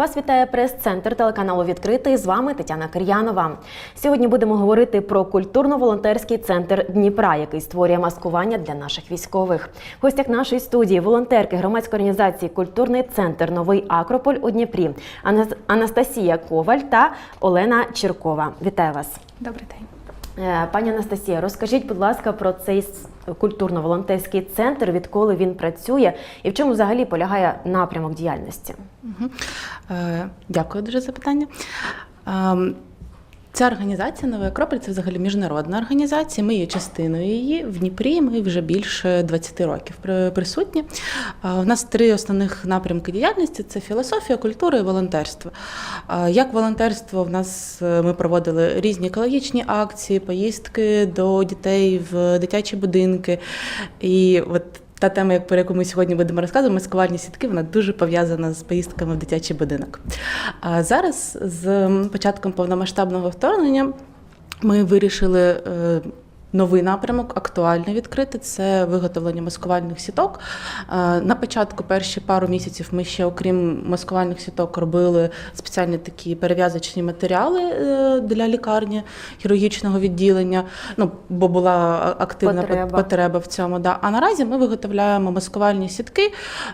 Вас вітає прес-центр телеканалу Відкритий. З вами Тетяна Кир'янова. Сьогодні будемо говорити про культурно-волонтерський центр Дніпра, який створює маскування для наших військових. В гостях нашої студії волонтерки громадської організації Культурний центр Новий Акрополь у Дніпрі Анастасія Коваль та Олена Черкова. Вітаю вас. Добрий день. Е, Пані Анастасія, розкажіть, будь ласка, про цей культурно-волонтерський центр, відколи він працює і в чому взагалі полягає напрямок діяльності? Е, Дякую дуже за питання. Ця організація Новий Акрополь це взагалі міжнародна організація. Ми є частиною її в Дніпрі. Ми вже більше 20 років при- присутні. У нас три основних напрямки діяльності: це філософія, культура і волонтерство. Як волонтерство, в нас е, ми проводили різні екологічні акції, поїздки до дітей в дитячі будинки. І от та тема, про яку ми сьогодні будемо розказувати, маскувальні сітки, вона дуже пов'язана з поїздками в дитячий будинок. А зараз, з початком повномасштабного вторгнення, ми вирішили. Е, Новий напрямок актуально відкрити це виготовлення маскувальних сіток. Е, На початку перші пару місяців ми ще, окрім маскувальних сіток, робили спеціальні такі перев'язочні матеріали е, для лікарні хірургічного відділення. Ну бо була активна Потреба. потреба в цьому. Да. А наразі ми виготовляємо маскувальні сітки.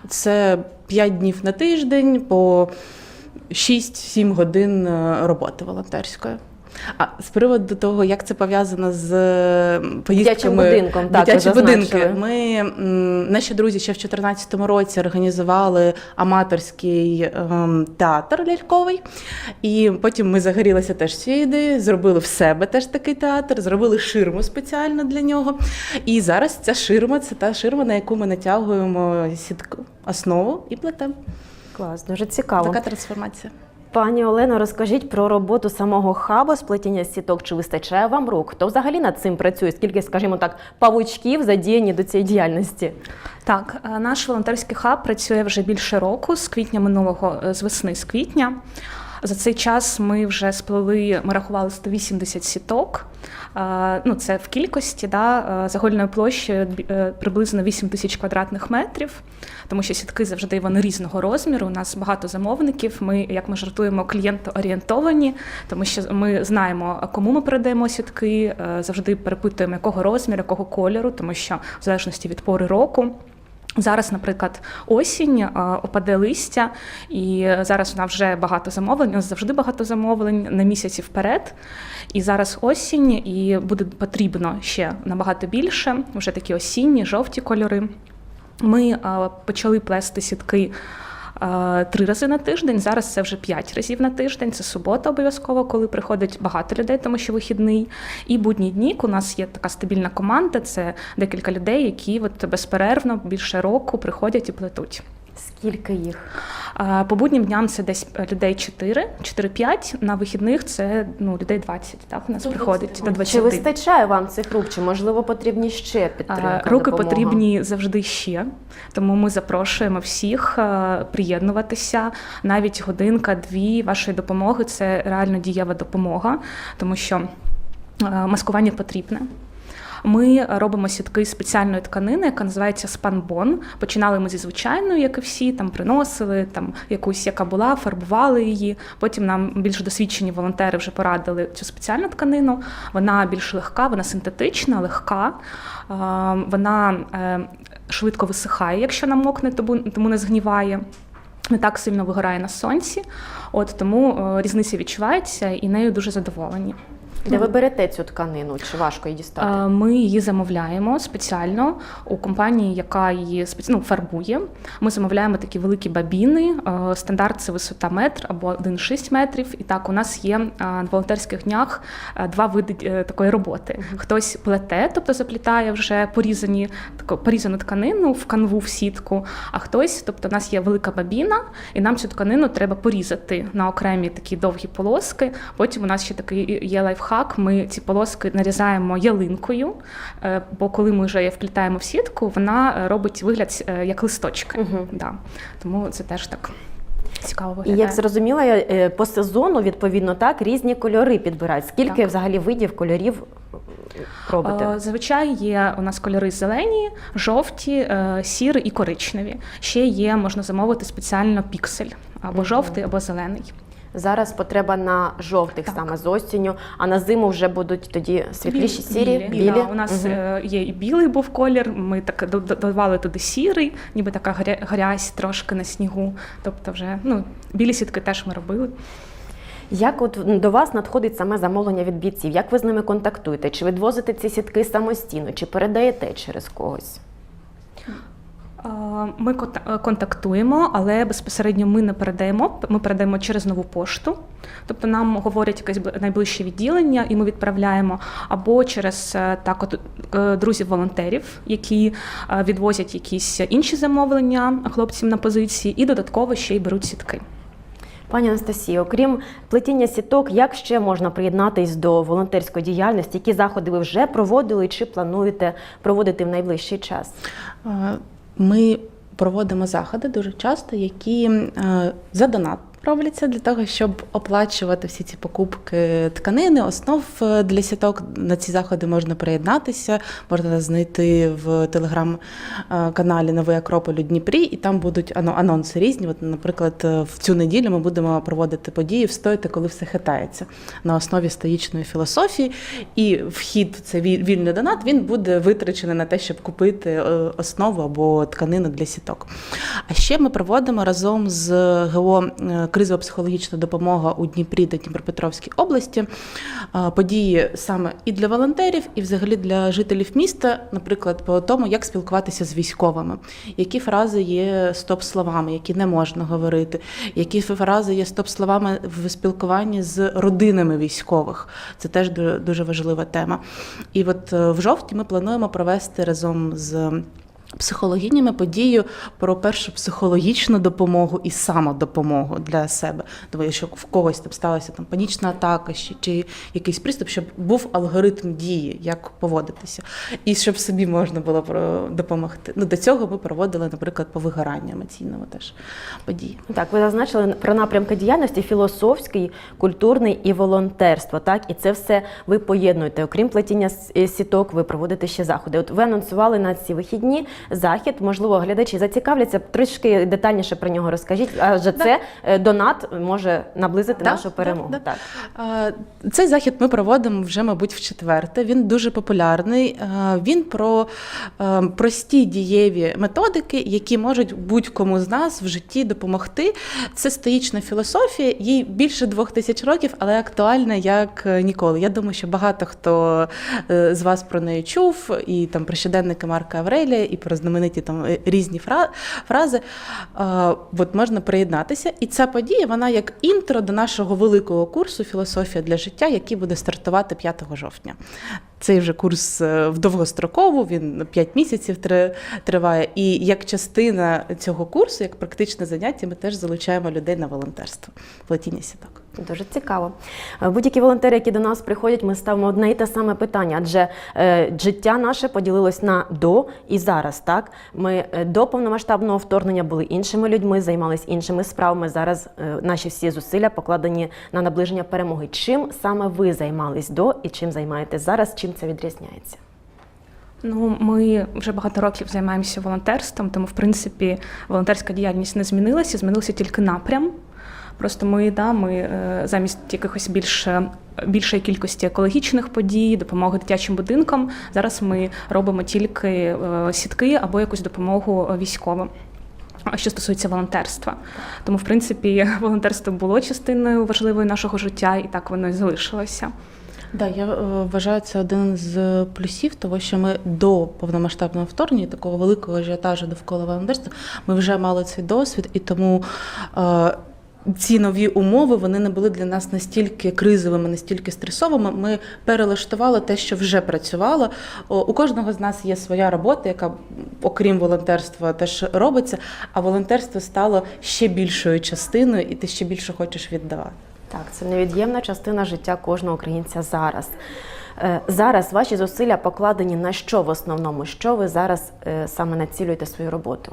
Це 5 днів на тиждень по 6-7 годин е, роботи волонтерської. А з приводу того, як це пов'язано з е, поїздками будинком, так, дитячі будинки, ми наші друзі ще в 2014 році організували аматорський ем, театр ляльковий. І потім ми загорілися теж цією ідеєю, зробили в себе теж такий театр, зробили ширму спеціально для нього. І зараз ця ширма це та ширма, на яку ми натягуємо сітку основу і плетемо. Клас, дуже цікаво. Така трансформація. Пані Олено, розкажіть про роботу самого хабу сплетіння сіток. Чи вистачає вам рук? Хто взагалі над цим працює? Скільки, скажімо так, павучків задіяні до цієї діяльності? Так, е, наш волонтерський хаб працює вже більше року, з квітня минулого, е, з весни, з квітня. За цей час ми вже сплели, ми рахували 180 сіток. Ну, це в кількості, да, загальною площею е, приблизно 8 тисяч квадратних метрів, тому що сітки завжди вони різного розміру. У нас багато замовників. Ми, як ми жартуємо, клієнтоорієнтовані, тому що ми знаємо, кому ми передаємо сітки, е, завжди перепитуємо, якого розміру, якого кольору, тому що в залежності від пори року. Зараз, наприклад, осінь опаде листя, і зараз вона вже багато замовлень. У нас завжди багато замовлень на місяці вперед. І зараз осінь, і буде потрібно ще набагато більше. Вже такі осінні, жовті кольори. Ми почали плести сітки. Три рази на тиждень, зараз це вже п'ять разів на тиждень. Це субота обов'язково, коли приходить багато людей, тому що вихідний. І будні дні у нас є така стабільна команда. Це декілька людей, які от безперервно більше року приходять і плетуть. Скільки їх? По буднім дням це десь людей 4, 4-5. На вихідних це ну, людей 20. Так у нас приходить до 20. Чи вистачає вам цих рук? Чи можливо потрібні ще підтримка? Руки допомога? потрібні завжди ще, тому ми запрошуємо всіх е, приєднуватися. Навіть годинка-дві вашої допомоги це реально дієва допомога, тому що е, маскування потрібне. Ми робимо сітки з спеціальної тканини, яка називається спанбон. Починали ми зі звичайної, як і всі, там приносили там якусь, яка була, фарбували її. Потім нам більш досвідчені волонтери вже порадили цю спеціальну тканину. Вона більш легка, вона синтетична, легка. Вона е, швидко висихає, якщо намокне, тому не згніває. Не так сильно вигорає на сонці, от тому е, різниця відчувається і нею дуже задоволені. Де ви берете цю тканину? Чи важко її дістати? Е, Ми її замовляємо спеціально у компанії, яка її ну, фарбує. Ми замовляємо такі великі бабіни. Е, Стандарт це висота метр або 1,6 метрів. І так, у нас є е, на волонтерських днях два види такої роботи. Хтось плете, тобто заплітає вже порізані порізану тканину в канву в сітку. А хтось, тобто, у нас є велика бабіна, і нам цю тканину треба порізати на окремі такі довгі полоски. Потім у нас ще такий є лайфхак. Ми ці полоски нарізаємо ялинкою, е, бо коли ми вже вплітаємо в сітку, вона е, робить вигляд е, як листочки. Мгм. Да. Тому це теж так цікаво І як зрозуміла, я, по сезону відповідно так різні кольори підбирають. Скільки Так. взагалі видів кольорів робите? Зазвичай є у нас кольори зелені, жовті, сірі і коричневі. Ще є, можна замовити спеціально піксель або жовтий, або зелений. Зараз потреба на жовтих Так. саме з осінню, а на зиму вже будуть тоді світліші Білі, сірі, білі. Да, у нас е, є і білий був колір. Ми так додавали туди сірий, ніби така гря- грязь трошки на снігу. Тобто, вже ну білі сітки теж ми робили. Як от до вас надходить саме замовлення від бійців? Як ви з ними контактуєте? Чи відвозите ці сітки самостійно, чи передаєте через когось? Е, Ми е, контактуємо, але безпосередньо ми не передаємо. Ми передаємо через нову пошту. Тобто нам говорять якесь найближче відділення, і ми відправляємо або через е, так, от друзів-волонтерів, які відвозять якісь інші замовлення хлопцям на позиції, і додатково ще й беруть сітки. Пані Анастасію, окрім плетіння сіток, як ще можна приєднатись до волонтерської діяльності? Які заходи ви вже проводили чи плануєте проводити в найближчий час? Ми проводимо заходи дуже часто, які е, за донат робляться для того, щоб оплачувати всі ці покупки тканини, основ е, для сіток. На ці заходи можна приєднатися, можна знайти в телеграм-каналі Новий Акрополь у Дніпрі, і там будуть ано- анонси різні. От, наприклад, е, в цю неділю ми будемо проводити події «Встояти, коли все хитається на основі стоїчної філософії. І вхід, це віль- вільний донат, він буде витрачений на те, щоб купити е, основу або тканину для сіток. А ще ми проводимо разом з ГО е, кризово-психологічна допомога у Дніпрі та Дніпропетровській області події саме і для волонтерів, і взагалі для жителів міста, наприклад, по тому, як спілкуватися з військовими, які фрази є стоп-словами, які не можна говорити, які фрази є стоп-словами в спілкуванні з родинами військових. Це теж дуже важлива тема. І от е, в жовтні ми плануємо провести разом з. Психологинями подію про першу психологічну допомогу і самодопомогу для себе. Тому що в когось там сталася там панічна атака чи, якийсь приступ, щоб був алгоритм дії, як поводитися, і щоб собі можна було допомогти. Ну до цього ми проводили, наприклад, по вигоранню емоційному теж події. Так, ви зазначили про напрямки діяльності філософський, культурний і волонтерство. Так, і це все ви поєднуєте. Окрім плетіння е, сіток, ви проводите ще заходи. От ви анонсували на ці вихідні захід. Можливо, глядачі зацікавляться. Трішки детальніше про нього розкажіть. Адже це е, донат може наблизити Да, нашу перемогу. да. Так. Е, Цей захід ми проводимо вже, мабуть, в четверте. Він дуже популярний. Е, Він про е, прості дієві методики, які можуть будь-кому з нас в житті допомогти. Це стоїчна філософія, їй більше двох тисяч років, але актуальна як ніколи. Я думаю, що багато хто з вас про неї чув, і там про щоденники Марка Аврелія, і про знамениті там е, різні фра- фрази. От можна приєднатися. І ця подія, вона як інтро до нашого великого курсу Філософія для життя, який буде стартувати 5 жовтня. Цей вже курс е, в довгострокову, він 5 місяців триває. І як частина цього курсу, як практичне заняття, ми теж залучаємо людей на волонтерство, плетіння сіток. Дуже цікаво. Е, Будь-які волонтери, які до нас приходять, ми ставимо одне і те саме питання, адже е, життя наше поділилось на до і зараз. Так ми е, до повномасштабного вторгнення були іншими людьми, займалися іншими справами. Зараз е, наші всі зусилля покладені на наближення перемоги. Чим саме ви займались до і чим займаєтесь зараз? Чим це відрізняється? Ну, ми вже багато років займаємося волонтерством, тому в принципі волонтерська діяльність не змінилася, змінився тільки напрям. Просто ми, да, ми е, замість якихось більш більшої кількості екологічних подій, допомоги дитячим будинкам. Зараз ми робимо тільки е, сітки або якусь допомогу військовим. А Що стосується волонтерства, тому в принципі волонтерство було частиною важливою нашого життя, і так воно і залишилося. Да, я е, вважаю це один з плюсів, того що ми до повномасштабного вторгнення, такого великого ажіотажу довкола волонтерства, ми вже мали цей досвід, і тому е, ці нові умови вони не були для нас настільки кризовими, настільки стресовими. Ми перелаштували те, що вже працювало. У кожного з нас є своя робота, яка, окрім волонтерства, теж робиться. А волонтерство стало ще більшою частиною, і ти ще більше хочеш віддавати. Так, це невід'ємна частина життя кожного українця зараз. Е, Зараз ваші зусилля покладені на що в основному? Що ви зараз е, саме націлюєте свою роботу?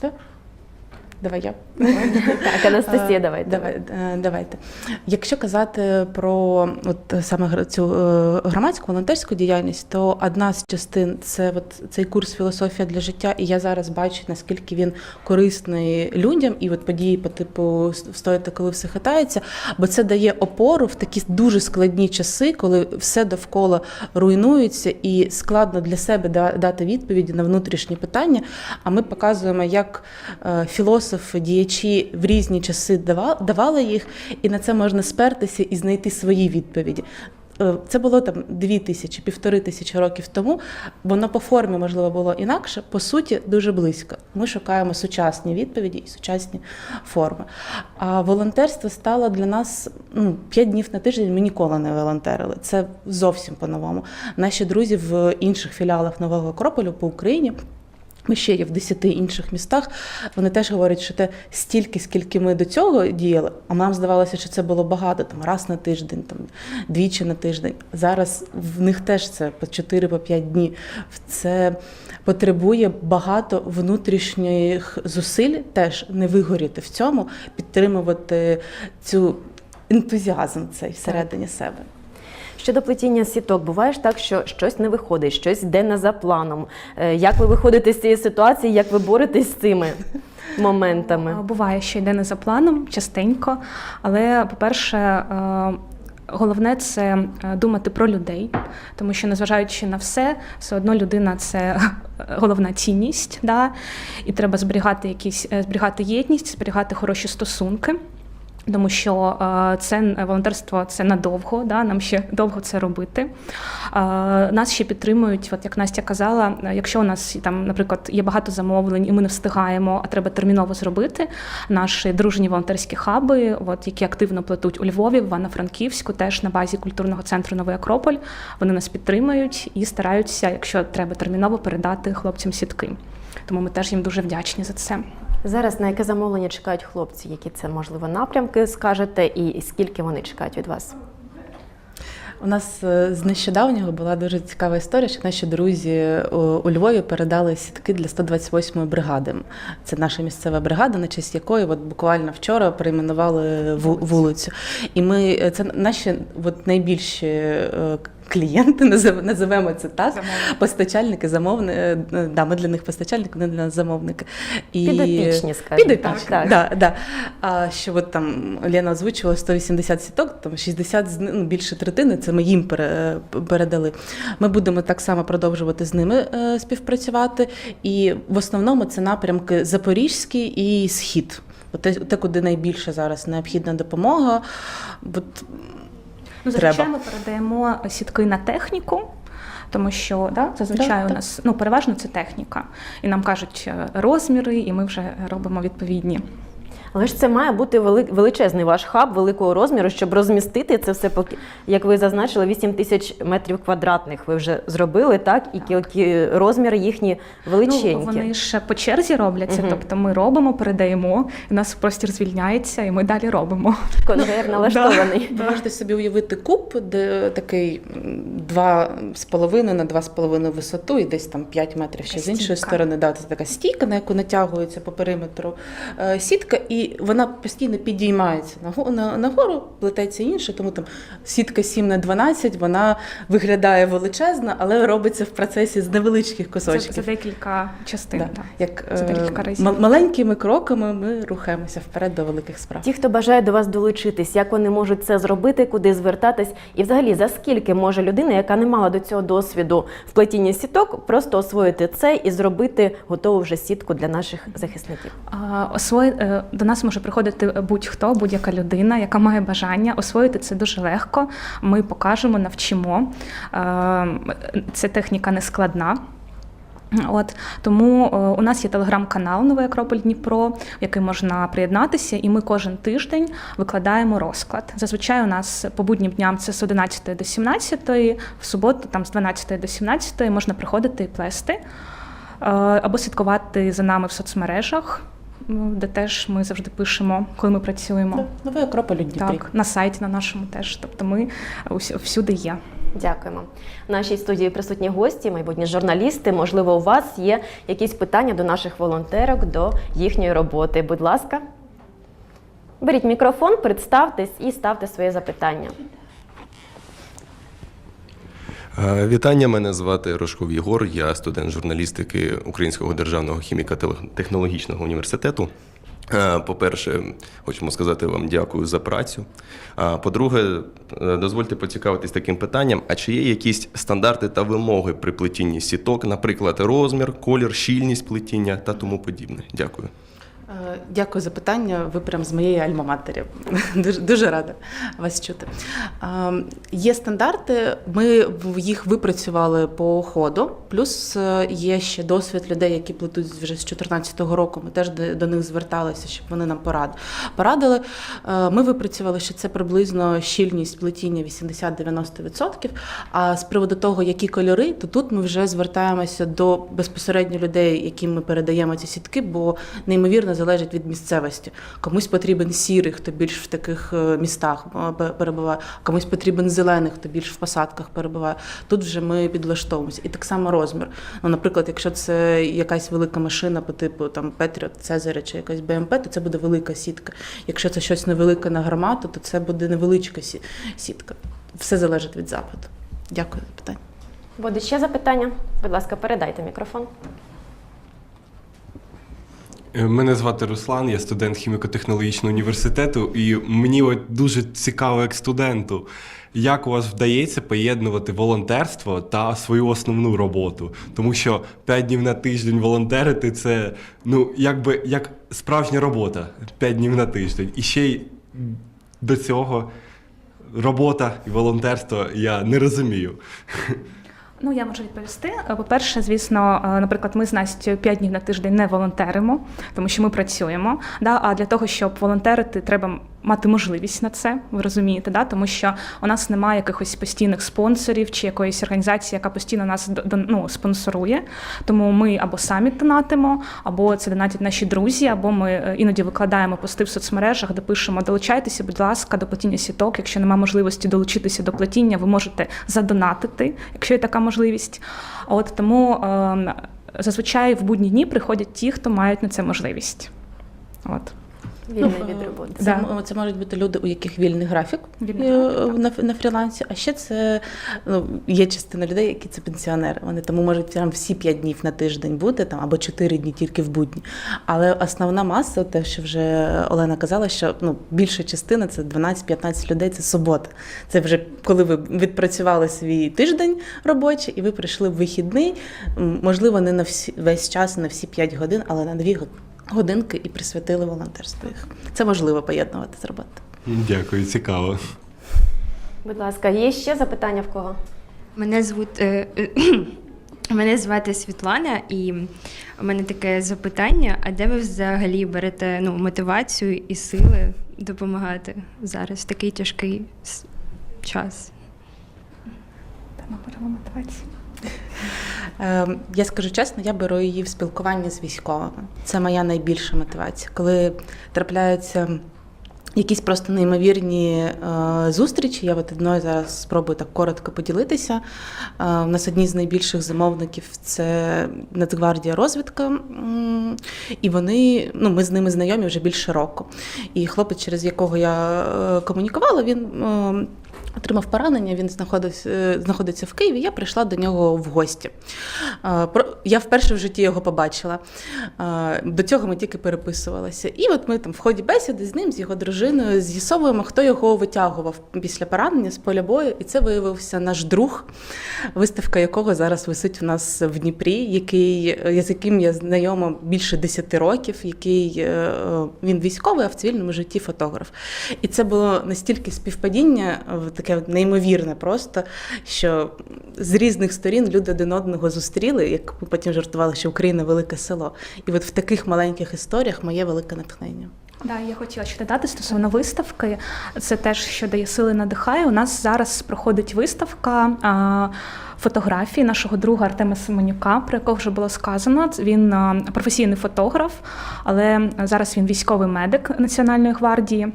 Так? Давай я. Так, Анастасія, Е, давайте. Давай, е, давайте. Якщо казати про от е, саме цю е, громадську волонтерську діяльність, то одна з частин це от цей курс філософія для життя, і я зараз бачу, наскільки він корисний людям, і от події по типу встояти, коли все хитається, бо це дає опору в такі дуже складні часи, коли все довкола руйнується, і складно для себе дати відповіді на внутрішні питання. А ми показуємо, як е, філософи, діячі в різні часи дава- давали їх, і на це можна спертися і знайти свої відповіді. Е, Це було там дві тисячі, півтори тисячі років тому. Воно по формі можливо було інакше, по суті, дуже близько. Ми шукаємо сучасні відповіді і сучасні форми. А волонтерство стало для нас ну, п'ять днів на тиждень. Ми ніколи не волонтерили. Це зовсім по-новому. Наші друзі в інших філіалах нового Акрополю по Україні. Ми ще є в десяти інших містах. Вони теж говорять, що те стільки, скільки ми до цього діяли, а нам здавалося, що це було багато, там раз на тиждень, там двічі на тиждень. Зараз в них теж це по 4 по 5 днів. Це потребує багато внутрішніх зусиль, теж не вигоріти в цьому, підтримувати цю ентузіазм цей всередині себе. Щодо плетіння сіток, буває ж так, що щось не виходить, щось йде не за планом. Е, Як ви виходите з цієї ситуації, як ви боретесь з цими моментами? Буває, що йде не за планом, частенько. Але, по-перше, е, головне це е, думати про людей, тому що, незважаючи на все, все одно людина це головна цінність, да? і треба зберігати якісь зберігати єдність, зберігати хороші стосунки. Тому що е, це волонтерство це надовго, да, нам ще довго це робити. Е, Нас ще підтримують, от як Настя казала, якщо у нас там, наприклад, є багато замовлень, і ми не встигаємо, а треба терміново зробити. Наші дружні волонтерські хаби, от які активно плетуть у Львові, в Івано-Франківську, теж на базі культурного центру Новий Акрополь. Вони нас підтримують і стараються, якщо треба терміново передати хлопцям сітки. Тому ми теж їм дуже вдячні за це. Зараз на яке замовлення чекають хлопці? Які це можливо напрямки скажете, і скільки вони чекають від вас? У нас е, з нещодавнього була дуже цікава історія, що наші друзі е, у Львові передали сітки для 128-ї бригади. Це наша місцева бригада, на честь якої от буквально вчора перейменували вулицю. І ми е, це наші от найбільші клієнти, назив- називемо це так. Постачальники, замовники. Да, ми для них постачальники, вони для нас замовники. І... Підопічні, скажімо Підопічні, так. Да, да. А що от там Лена озвучувала 180 сіток, там 60 з ну, більше третини, це ми їм передали. Ми будемо так само продовжувати з ними е, співпрацювати. І в основному це напрямки Запорізький і Схід. Те, куди найбільше зараз необхідна допомога. От, Ну, Треба. зазвичай ми передаємо сітки на техніку. Тому що да, зазвичай Так, у так. нас ну переважно це техніка, і нам кажуть е, розміри, і ми вже робимо відповідні. Але ж це має бути вели- величезний ваш хаб великого розміру, щоб розмістити це все, поки як ви зазначили, 8 тисяч метрів квадратних. Ви вже зробили так, і кілкі розміри їхні величенькі. Ну, вони ж по черзі робляться, Мгм. тобто ми робимо, передаємо, і у нас простір звільняється, і ми далі робимо. Конвейер налаштований. Ви можете собі уявити куб, де такий м, два з половиною на два з половиною висоту, і десь там 5 метрів ще з іншої сторони. Да, це така стійка, на яку натягується по периметру е, сітка, і вона постійно підіймається нагору, на, нагору плететься інше, тому там сітка 7 на 12, вона виглядає величезна, але робиться в процесі з невеличких Це, кусочків. це декілька частин. Да. Так. Як Це е, декілька разів. ма- маленькими кроками ми рухаємося вперед до великих справ. Ті, хто бажає до вас долучитись, як вони можуть це зробити, куди звертатись, і взагалі за скільки може людина, яка не мала до цього досвіду в плетінні сіток, просто освоїти це і зробити готову вже сітку для наших захисників. А, Освої... е, До нас може приходити будь-хто, будь-яка людина, яка має бажання. Освоїти це дуже легко. Ми покажемо, навчимо. Е, Ця техніка не складна. От тому е, у нас є телеграм-канал Новий Акрополь Дніпро, в який можна приєднатися, і ми кожен тиждень викладаємо розклад. Зазвичай у нас по буднім дням це з 11 до 17, в суботу там з 12 до 17 можна приходити і плести е, або слідкувати за нами в соцмережах, де теж ми завжди пишемо, коли ми працюємо. Новий Акрополь у Дніпрі. Так, на сайті на нашому теж. Тобто ми всюди є. Дякуємо. В нашій студії присутні гості, майбутні журналісти. Можливо, у вас є якісь питання до наших волонтерок, до їхньої роботи. Будь ласка, беріть мікрофон, представтесь і ставте своє запитання. Е, Вітання, мене звати Рожков Єгор, я студент журналістики Українського державного хіміко-технологічного університету. Е, По-перше, хочемо сказати вам дякую за працю. А по-друге, е, дозвольте поцікавитись таким питанням: а чи є якісь стандарти та вимоги при плетінні сіток, наприклад, розмір, колір, щільність плетіння та тому подібне? Дякую. Е, Дякую за питання. Ви прям з моєї альма-матері. Дуже, дуже рада вас чути. Е, Є стандарти, ми їх випрацювали по ходу. Плюс е, є ще досвід людей, які плетуть вже з 2014 року. Ми теж до, них зверталися, щоб вони нам порадили. Ми випрацювали, що це приблизно щільність плетіння 80-90%. А з приводу того, які кольори, то тут ми вже звертаємося до безпосередньо людей, яким ми передаємо ці сітки, бо неймовірно залежить від місцевості. Комусь потрібен сірий, хто більш в таких е, містах е, перебуває, комусь потрібен зелений, хто більш в посадках перебуває. Тут вже ми підлаштовуємося. І так само розмір. Ну, наприклад, якщо це якась велика машина по типу там Петріот, Цезаря чи якась БМП, то це буде велика сітка. Якщо це щось невелике на гармату, то це буде невеличка сітка. Все залежить від запиту. Дякую за питання. Буде ще запитання? Будь ласка, передайте мікрофон. Мене звати Руслан, я студент хіміко-технологічного університету, і мені от дуже цікаво, як студенту, як у вас вдається поєднувати волонтерство та свою основну роботу. Тому що 5 днів на тиждень волонтерити це ну, якби як справжня робота 5 днів на тиждень. І ще й до цього робота і волонтерство я не розумію. Ну, я можу відповісти. Е, По-перше, звісно, е, наприклад, ми з Настю 5 днів на тиждень не волонтеримо, тому що ми працюємо. Да? А для того, щоб волонтерити, треба мати можливість на це, ви розумієте, да? тому що у нас немає якихось постійних спонсорів чи якоїсь організації, яка постійно нас ну, спонсорує. Тому ми або самі донатимо, або це донатять наші друзі, або ми е, іноді викладаємо пости в соцмережах, де пишемо долучайтеся, будь ласка, до плетіння сіток. Якщо немає можливості долучитися до плетіння, ви можете задонатити, якщо є така можливість. От тому е, зазвичай в будні дні приходять ті, хто мають на це можливість. От. Вільний Ну, від роботи. Це, Да. це можуть бути люди, у яких вільний графік Вільний е, графік, на, на фрілансі. А ще це ну, є частина людей, які це пенсіонери. Вони тому можуть там всі 5 днів на тиждень бути там або 4 дні тільки в будні. Але основна маса, те, що вже Олена казала, що ну більша частина це 12-15 людей. Це субота. Це вже коли ви відпрацювали свій тиждень робочий, і ви прийшли в вихідний. Можливо, не на всі весь час, на всі 5 годин, але на 2 години. Годинки і присвятили волонтерству їх. Це можливо поєднувати з роботою. Дякую, цікаво. Будь ласка, є ще запитання в кого? Мене звуть е, е, мене звати Світлана, і у мене таке запитання: а де ви взагалі берете ну, мотивацію і сили допомагати зараз в такий тяжкий час? Тема беремо мотивацію. Е, Я скажу чесно, я беру її в спілкуванні з військовими. Це моя найбільша мотивація. Коли трапляються якісь просто неймовірні е, зустрічі, я от одною зараз спробую так коротко поділитися. Е, у нас одні з найбільших замовників це Нацгвардія розвідка. І вони, ну, ми з ними знайомі вже більше року. І хлопець, через якого я е, комунікувала, він. е, Отримав поранення, він знаходився, е, знаходиться в Києві. Я прийшла до нього в гості. Я вперше в житті його побачила. До цього ми тільки переписувалися. І от ми там в ході бесіди з ним, з його дружиною, з'ясовуємо, хто його витягував після поранення з поля бою. І це виявився наш друг, виставка якого зараз висить у нас в Дніпрі, який, е, з яким я знайома більше 10 років, який е, він військовий, а в цивільному житті фотограф. І це було настільки співпадіння, е, таке неймовірне просто, що з різних сторін люди один одного зустріли, як ми потім жартували, що Україна велике село. І от в таких маленьких історіях моє велике натхнення. Да, я хотіла ще додати стосовно виставки. Це теж, що дає сили надихає. У нас зараз проходить виставка. Фотографії нашого друга Артема Семенюка, про якого вже було сказано. Він професійний фотограф, але зараз він військовий медик Національної гвардії.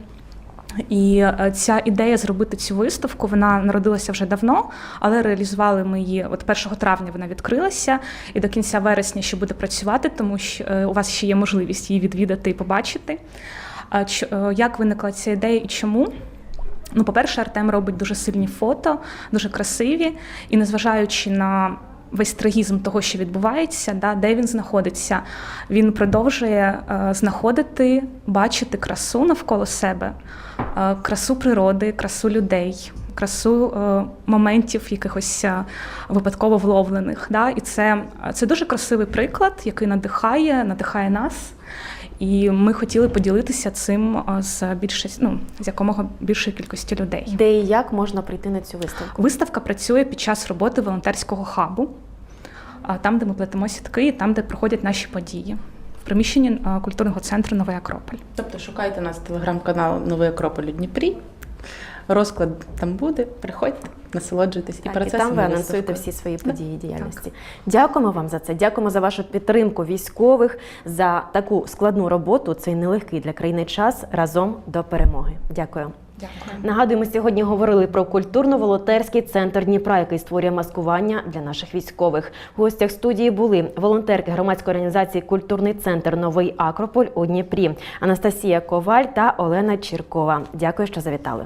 І е, ця ідея зробити цю виставку вона народилася вже давно, але реалізували ми її от 1 травня. Вона відкрилася, і до кінця вересня ще буде працювати, тому що е, у вас ще є можливість її відвідати і побачити. Е, Як виникла ця ідея і чому? Ну, по-перше, Артем робить дуже сильні фото, дуже красиві, і незважаючи на весь трагізм того, що відбувається, да, де він знаходиться, він продовжує е, знаходити, бачити красу навколо себе, е, красу природи, красу людей, красу е, моментів якихось випадково вловлених. Да? І це, це дуже красивий приклад, який надихає, надихає нас. І ми хотіли поділитися цим з більше, ну, з якомога більшої кількості людей. Де і як можна прийти на цю виставку? Виставка працює під час роботи волонтерського хабу, там, де ми плетемо сітки, і там, де проходять наші події. В приміщенні культурного центру Новий Акрополь. Тобто шукайте нас телеграм-канал Новий Акрополь у Дніпрі. Розклад там буде. Приходьте, насолоджуйтесь і Так, і процесом. там ви і анонсуєте всі свої події і діяльності. Дякуємо вам за це. Дякуємо за вашу підтримку військових за таку складну роботу. Цей нелегкий для країни час разом до перемоги. Дякую. Дякую. Нагадую, ми сьогодні говорили про культурно-волонтерський центр Дніпра, який створює маскування для наших військових. В гостях студії були волонтерки громадської організації Культурний центр Новий Акрополь у Дніпрі Анастасія Коваль та Олена Чіркова. Дякую, що завітали.